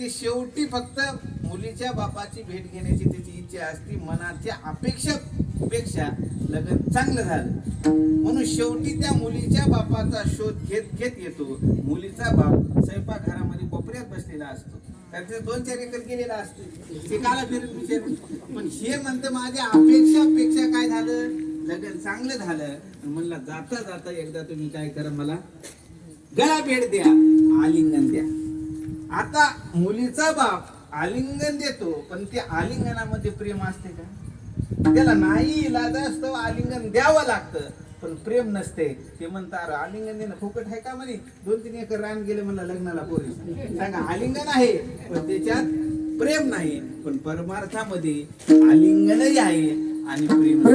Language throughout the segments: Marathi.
ती शेवटी फक्त मुलीच्या बापाची भेट घेण्याची त्याची इच्छा असते मनाच्या अपेक्षा पेक्षा लग्न चांगलं झालं. म्हणून शेवटी त्या मुलीच्या बापाचा शोध घेत घेत येतो. मुलीचा बाप स्वयंपाकघरामध्ये कोपऱ्यात बसलेला असतो. त्याचे दोन चार एकर गेलेला असतो. ते काला फिरून विचार पण हे म्हणतं माझ्या अपेक्षा पेक्षा काय झालं? लग्न चांगलं झालं. म्हणलं जाता जाता एकदा तुम्ही काय करा मला गळा भेट द्या आलिंगन द्या. आता मुलीचा बाप आलिंगन देतो पण त्या आलिंगनामध्ये प्रेम असते का? त्याला नाही इलाज असतो आलिंगन द्यावं लागतं पण प्रेम नसते. ते म्हणतात आलिंगन देणं फुकट आहे का म्हणे? दोन तीन एकर रान गेले म्हणलं लग्नाला पोरी सांगा आलिंगन आहे पण त्याच्यात प्रेम नाही. पण परमार्थामध्ये आलिंगनही आहे आणि प्रेम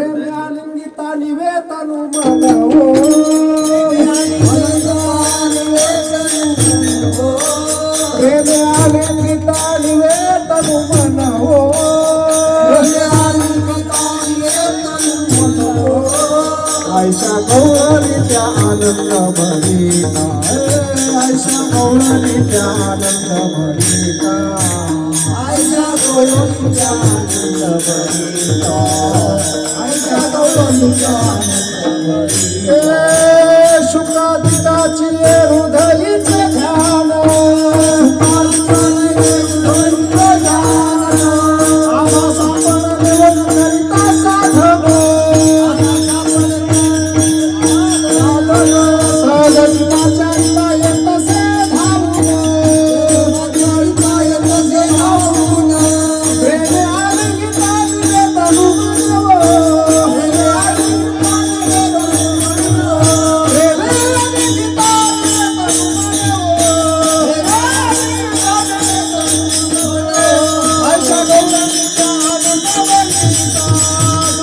प्रेम आलिंगी ताली वेतानु मनावो आयशा गौरीच्या आनंद भरिता आयशा गौरीच्या आनंद भरिता आयशा गौरीच्या आनंद भरिता आयशा गौरीच्या आनंद भरिता शुक्रादिकाची हृदयी